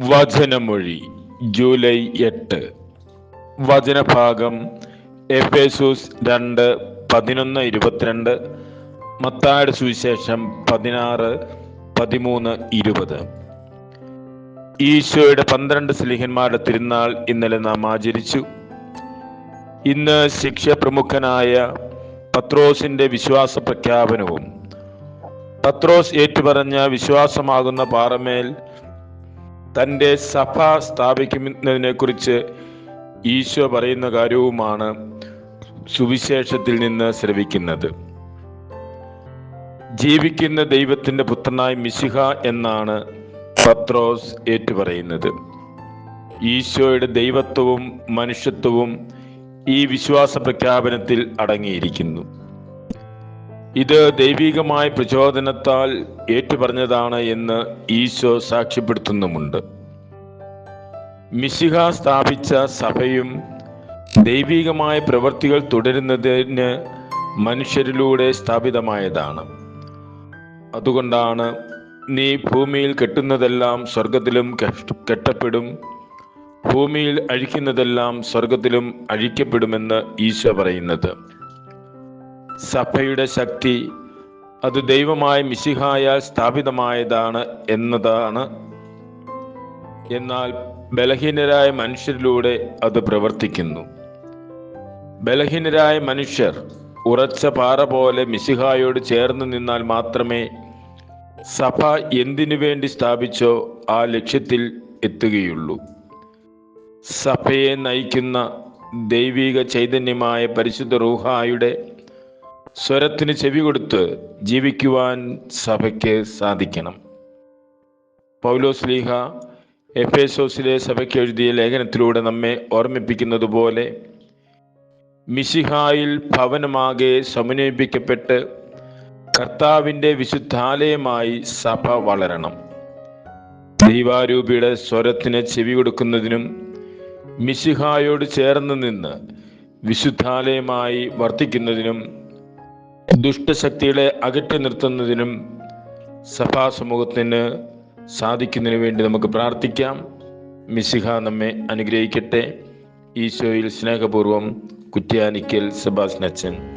വചനമൊഴി July എട്ട്. വചനഭാഗം Ephesus രണ്ട് പതിനൊന്ന് ഇരുപത്തിരണ്ട്. മത്താട് സുവിശേഷം പതിനാറ് പതിമൂന്ന് ഇരുപത്. ഈശോയുടെ പന്ത്രണ്ട് സ്ലിഹന്മാരുടെ തിരുനാൾ ഇന്നലെ നാം ആചരിച്ചു. ഇന്ന് ശിക്ഷ പ്രമുഖനായ പത്രോസിന്റെ വിശ്വാസ പ്രഖ്യാപനവും പത്രോസ് ഏറ്റുപറഞ്ഞ വിശ്വാസമാകുന്ന പാറമേൽ തന്റെ സഭ സ്ഥാപിക്കുന്നതിനെ കുറിച്ച് ഈശോ പറയുന്ന കാര്യവുമാണ് സുവിശേഷത്തിൽ നിന്ന് ശ്രവിക്കുന്നത്. ജീവിക്കുന്ന ദൈവത്തിന്റെ പുത്രനായ മിശിഹ എന്നാണ് പത്രോസ് ഏറ്റുപറയുന്നത്. ഈശോയുടെ ദൈവത്വവും മനുഷ്യത്വവും ഈ വിശ്വാസ പ്രഖ്യാപനത്തിൽ അടങ്ങിയിരിക്കുന്നു. ഇത് ദൈവികമായ പ്രചോദനത്താൽ ഏറ്റുപറഞ്ഞതാണ് എന്ന് ഈശോ സാക്ഷ്യപ്പെടുത്തുന്നുമുണ്ട്. മിശിഹ സ്ഥാപിച്ച സഭയും ദൈവികമായ പ്രവൃത്തികൾ തുടരുന്നതിന് മനുഷ്യരിലൂടെ സ്ഥാപിതമായതാണ്. അതുകൊണ്ടാണ് നീ ഭൂമിയിൽ കെട്ടുന്നതെല്ലാം സ്വർഗത്തിലും കെട്ടപ്പെടും. ഭൂമിയിൽ അഴിക്കുന്നതെല്ലാം സ്വർഗത്തിലും അഴിക്കപ്പെടുമെന്ന് ഈശോ പറയുന്നത്. സഭയുടെ ശക്തി അത് ദൈവമായ മിശിഹായാൽ സ്ഥാപിതമായതാണ് എന്നതാണ്. എന്നാൽ ബലഹീനരായ മനുഷ്യരിലൂടെ അത് പ്രവർത്തിക്കുന്നു. ബലഹീനരായ മനുഷ്യർ ഉറച്ച പാറ പോലെ മിശിഹായോട് ചേർന്ന് നിന്നാൽ മാത്രമേ സഭ എന്തിനു വേണ്ടി സ്ഥാപിച്ചോ ആ ലക്ഷ്യത്തിൽ എത്തുകയുള്ളൂ. സഭയെ നയിക്കുന്ന ദൈവിക ചൈതന്യമായ പരിശുദ്ധ റൂഹായുടെ സ്വരത്തിന് ചെവി കൊടുത്ത് ജീവിക്കുവാൻ സഭയ്ക്ക് സാധിക്കണം. പൗലോസ് ലീഹ എസോസിലെ സഭയ്ക്ക് എഴുതിയ ലേഖനത്തിലൂടെ നമ്മെ ഓർമ്മിപ്പിക്കുന്നത് പോലെ മിശിഹായിൽ ഭവനമാകെ സമന്വയിപ്പിക്കപ്പെട്ട് കർത്താവിന്റെ വിശുദ്ധാലയമായി സഭ വളരണം. ദൈവാരൂപിയുടെ സ്വരത്തിന് ചെവി കൊടുക്കുന്നതിനും മിശിഹായോട് ചേർന്ന് നിന്ന് വിശുദ്ധാലയമായി വർത്തിക്കുന്നതിനും ദുഷ്ടശക്തികളെ അകറ്റി നിർത്തുന്നതിനും സഭാസമൂഹത്തിന് സാധിക്കുന്നതിനു വേണ്ടി നമുക്ക് പ്രാർത്ഥിക്കാം. മിസിഹ നമ്മെ അനുഗ്രഹിക്കട്ടെ. ഈശോയിൽ സ്നേഹപൂർവം കുറ്റ്യാനിക്കൽ സെബാസ്നച്ചൻ